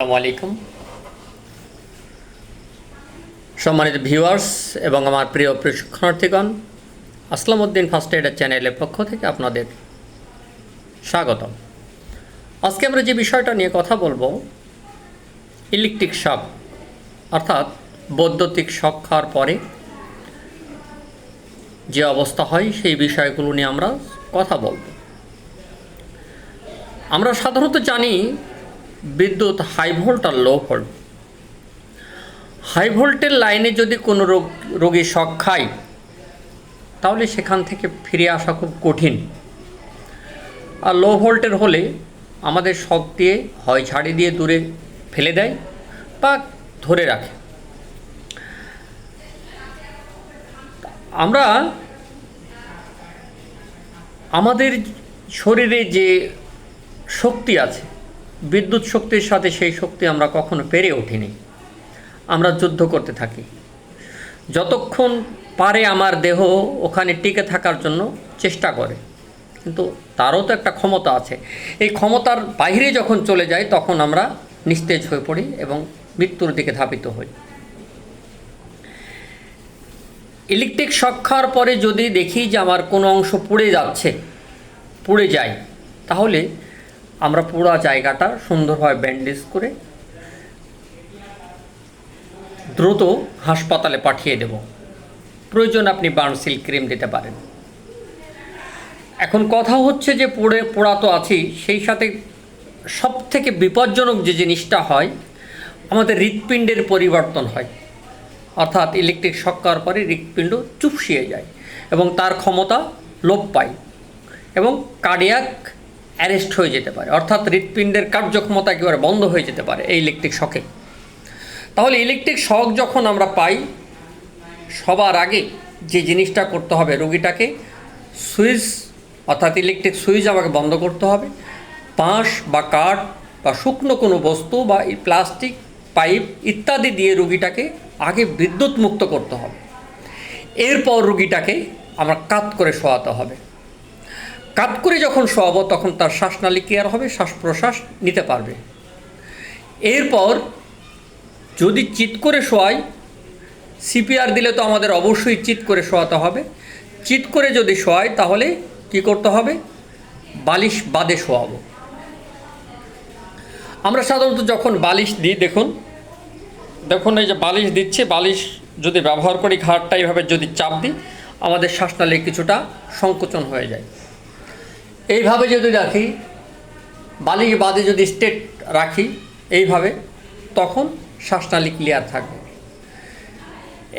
আসসালামু আলাইকুম। সম্মানিত ভিউয়ার্স এবং আমার প্রিয় প্রশিক্ষণার্থীগণ, আসলাম উদ্দিন ফার্স্ট এডের চ্যানেলের পক্ষ থেকে আপনাদের স্বাগতম। আজকে আমরা যে বিষয়টা নিয়ে কথা বলব, ইলেকট্রিক শক, অর্থাৎ বৈদ্যুতিক শক খাওয়ার পরে যে অবস্থা হয় সেই বিষয়গুলো নিয়ে আমরা কথা বলব। আমরা সাধারণত জানি বিদ্যুৎ হাই ভোল্ট আর লো ভোল্ট হাই ভোল্টের লাইনে যদি কোনো রোগ, রোগী শক খায়, তাহলে সেখান থেকে ফিরে আসা খুব কঠিন। আর লো ভোল্টের হলে আমাদের শক দিয়ে হয় ঝাড়ি দিয়ে দূরে ফেলে দেয় বা ধরে রাখে। আমরা আমাদের শরীরে যে শক্তি আছে বিদ্যুৎ শক্তির সাথে সেই শক্তি আমরা কখনো পেরে উঠিনি। আমরা যুদ্ধ করতে থাকি। যতক্ষণ পারে আমার দেহ ওখানে টিকে থাকার জন্য চেষ্টা করে। কিন্তু তারও তো একটা ক্ষমতা আছে। এই ক্ষমতার বাইরে যখন চলে যায় তখন আমরা নিস্তেজ হয়ে পড়ি এবং মৃত্যুর দিকে ধাবিত হই। ইলেকট্রিক শক খাওয়ার পরে যদি দেখি যে আমার কোনো অংশ পুড়ে যাচ্ছে, পুড়ে যায়, তাহলে আমরা পুরো জায়গাটা সুন্দরভাবে ব্যান্ডেজ করে দ্রুত হাসপাতালে পাঠিয়ে দেব। প্রয়োজন আপনি বার্নসিল ক্রিম দিতে পারেন। এখন কথা হচ্ছে যে পুড়ে পোড়া তো আছেই, সেই সাথে সব থেকে বিপজ্জনক যে জিনিসটা হয়, আমাদের হৃৎপিণ্ডের পরিবর্তন হয়। অর্থাৎ ইলেকট্রিক শক করার পরে হৃৎপিণ্ড চুপসিয়ে যায় এবং তার ক্ষমতা লোপ পায় এবং কার্ডিয়াক অ্যারেস্ট হয়ে যেতে পারে। অর্থাৎ হৃৎপিণ্ডের কার্যক্ষমতা একেবারে বন্ধ হয়ে যেতে পারে এই ইলেকট্রিক শকে। তাহলে ইলেকট্রিক শক যখন আমরা পাই, সবার আগে যে জিনিসটা করতে হবে রোগীটাকে, সুইচ, অর্থাৎ ইলেকট্রিক সুইচ আমাকে বন্ধ করতে হবে। বাঁশ বা কাঠ বা শুকনো কোনো বস্তু বা প্লাস্টিক, পাইপ ইত্যাদি দিয়ে রুগীটাকে আগে বিদ্যুৎ মুক্ত করতে হবে। এরপর রুগীটাকে আমরা কাত করে শোয়াতে হবে। কাত করে যখন শোয়াবো, তখন তার শ্বাসনালী ক্লিয়ার হবে শ্বাস প্রশ্বাস নিতে পারবে। এরপর যদি চিৎ করে শোয়াই সিপিআর দিলে তো আমাদের অবশ্যই চিৎ করে শোয়াতে হবে। চিৎ করে যদি শোয়াই, তাহলে কি করতে হবে? বালিশ বাদে শোয়াবো। আমরা সাধারণত যখন বালিশ দিই, দেখুন দেখুন এই যে বালিশ দিচ্ছে, বালিশ যদি ব্যবহার করি ঘাটটা এইভাবে যদি চাপ দিই, আমাদের শ্বাসনালী কিছুটা সংকোচন হয়ে যায়। এইভাবে যদি রাখি বালিশ বাদে যদি স্টেট রাখি, এইভাবে, তখন শ্বাসনালী ক্লিয়ার থাকবে।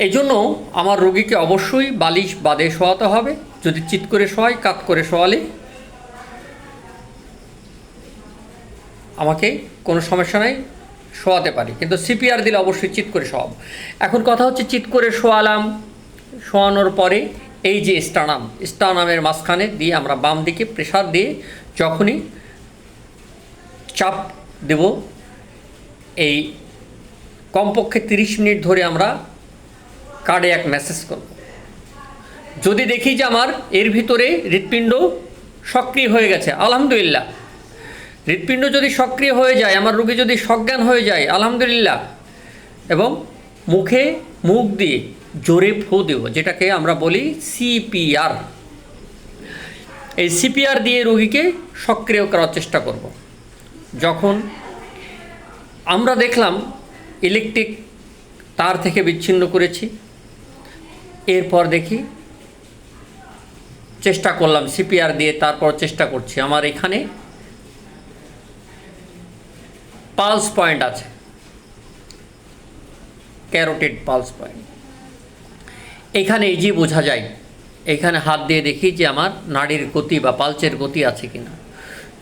এই জন্য আমার রোগীকে অবশ্যই বালিশ বাদে শোয়াতে হবে। যদি চিৎ করে শোয়াই কাত করে শোয়ালে, আমাকে কোনো সমস্যা নাই, শোয়াতে পারি। কিন্তু সিপিআর দিলে অবশ্যই চিৎ করে শোয়াবো। এখন কথা হচ্ছে, চিৎ করে শোয়ালাম, শোয়ানোর পরে এই যে স্টানাম, স্টানামের মাঝখানে দিয়ে আমরা বাম দিকে প্রেশার দিয়ে যখনই চাপ দেব, এই কমপক্ষে তিরিশ মিনিট ধরে আমরা কার্ডে এক মেসেজ করব। যদি দেখি যে আমার এর ভিতরে হৃৎপিণ্ড সক্রিয় হয়ে গেছে, আলহামদুলিল্লাহ। হৃৎপিণ্ড যদি সক্রিয় হয়ে যায়, আমার রোগী যদি সজ্ঞান হয়ে যায়, আলহামদুলিল্লাহ। এবং মুখে মুখ দিয়ে জোরে ফু দেব, যেটাকে আমরা বলি সিপিআর এই সিপিআর দিয়ে রোগীকে সক্রিয় করার চেষ্টা করব। যখন আমরা দেখলাম ইলেকট্রিক তার থেকে বিচ্ছিন্ন করেছি, এরপর দেখি চেষ্টা করলাম সিপিআর দিয়ে, তারপর চেষ্টা করছি। আমার এখানে পালস পয়েন্ট আছে ক্যারোটেড পালস পয়েন্ট এখানে এই যে বোঝা যায়, এখানে হাত দিয়ে দেখি যে আমার নাড়ির গতি বা পালচের গতি আছে কিনা।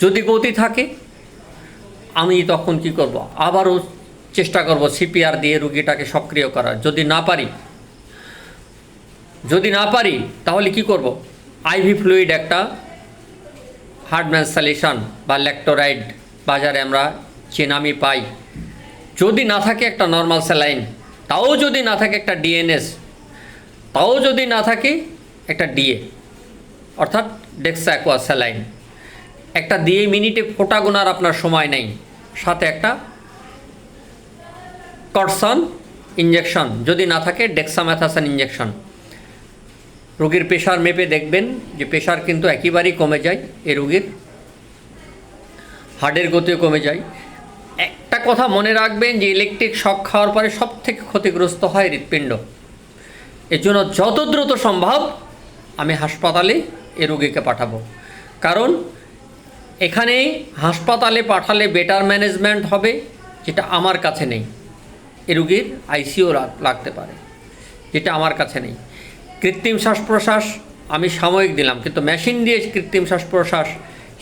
যদি গতি থাকে, আমি তখন কি করব? আবারও চেষ্টা করব সিপিআর দিয়ে রুগীটাকে সক্রিয় করার। যদি না পারি, যদি না পারি, তাহলে কি করব? আইভি ফ্লুইড একটা হার্ডম্যান সলিউশন বা ল্যাক্টোরাইড বাজারে আমরা চেনামি পাই। যদি না থাকে একটা নর্মাল স্যালাইন তাও যদি না থাকে একটা ডিএনএস তাও যদি না থাকে, একটা ডিএ অর্থাৎ ডেক্সাকোয়া স্যালাইন একটা দিয়ে মিনিটে ফোটা গোনার আপনার সময় নেই। সাথে একটা কটসন ইঞ্জেকশন যদি না থাকে ডেক্সামেথাসন ইঞ্জেকশন রোগীর প্রেশার মেপে দেখবেন যে প্রেশার কিন্তু একেবারেই কমে যায় এ রোগীর। হার্টের গতিও কমে যায়। একটা কথা মনে রাখবেন যে ইলেকট্রিক শক খাওয়ার পরে সব থেকে ক্ষতিগ্রস্ত হয় হৃৎপিণ্ড। এর জন্য যত দ্রুত সম্ভব আমি হাসপাতালে এ রোগীকে পাঠাবো। কারণ এখানে হাসপাতালে পাঠালে বেটার ম্যানেজমেন্ট হবে, যেটা আমার কাছে নেই। এ রুগীর আইসিও লাগতে পারে, যেটা আমার কাছে নেই। কৃত্রিম শ্বাস প্রশ্বাস আমি সাময়িক দিলাম, কিন্তু মেশিন দিয়ে কৃত্রিম শ্বাস প্রশ্বাস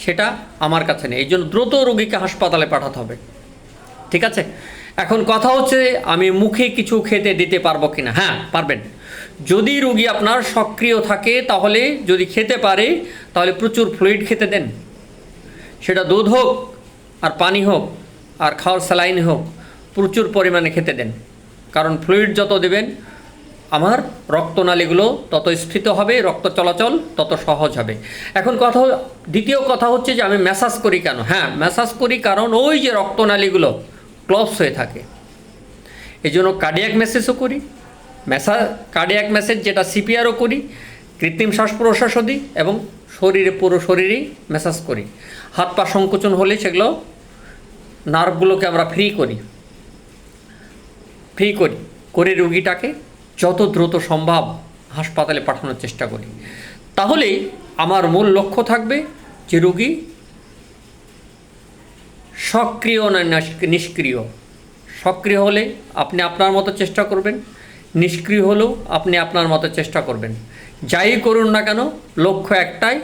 সেটা আমার কাছে নেই। এই জন্য দ্রুত রোগীকে হাসপাতালে পাঠাতে হবে। ঠিক আছে? এখন কথা হচ্ছে আমি মুখে কিছু খেতে দিতে পারব কি না হ্যাঁ পারবেন। যদি রুগী আপনার সক্রিয় থাকে তাহলে যদি খেতে পারে, তাহলে প্রচুর ফ্লুইড খেতে দেন। সেটা দুধ হোক, আর পানি হোক, আর খাওয়ার স্যালাইন হোক, প্রচুর পরিমাণে খেতে দেন। কারণ ফ্লুইড যত দেবেন, আমার রক্তনালীগুলো তত স্ফীত হবে, রক্ত চলাচল তত সহজ হবে। এখন কথা দ্বিতীয় কথা হচ্ছে যে আমি ম্যাসাজ করি কেন? হ্যাঁ ম্যাসাজ করি কারণ ওই যে রক্তনালীগুলো ক্লস হয়ে থাকে। এই জন্য কার্ডিয়াক মেসেজও করি। ম্যাসা কার্ডিয়াক মেসেজ যেটা সিপিআরও করি, কৃত্রিম শ্বাস প্রশ্বাসও দিই এবং শরীরে পুরো শরীরেই ম্যাসাজ করি। হাত পা সংকোচন হলে সেগুলো নার্ভগুলোকে আমরা ফ্রি করি। ফ্রি করি। করে রুগীটাকে যত দ্রুত সম্ভব হাসপাতালে পাঠানোর চেষ্টা করি। তাহলে আমার মূল লক্ষ্য থাকবে যে রুগী সক্রিয় না নিষ্ক্রিয়। সক্রিয় হলে আপনি আপনার মতো চেষ্টা করবেন। নিষ্ক্রিয় হলেও আপনি আপনার মতো চেষ্টা করবেন। যাই করুন না কেন, লক্ষ্য একটাই,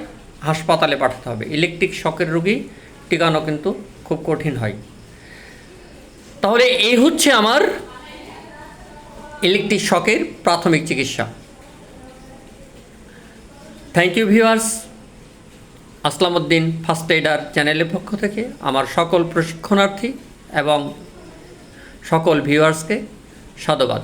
হাসপাতালে পাঠাতে হবে। ইলেকট্রিক শকের রোগী টিকানো কিন্তু খুব কঠিন হয়। তাহলে এই হচ্ছে আমার ইলেকট্রিক শকের প্রাথমিক চিকিৎসা। Thank you viewers Aslamuddin first Eder চ্যানেলের পক্ষ থেকে আমার সকল প্রশিক্ষণার্থী এবং সকল ভিউয়ার্সকে সাধুবাদ।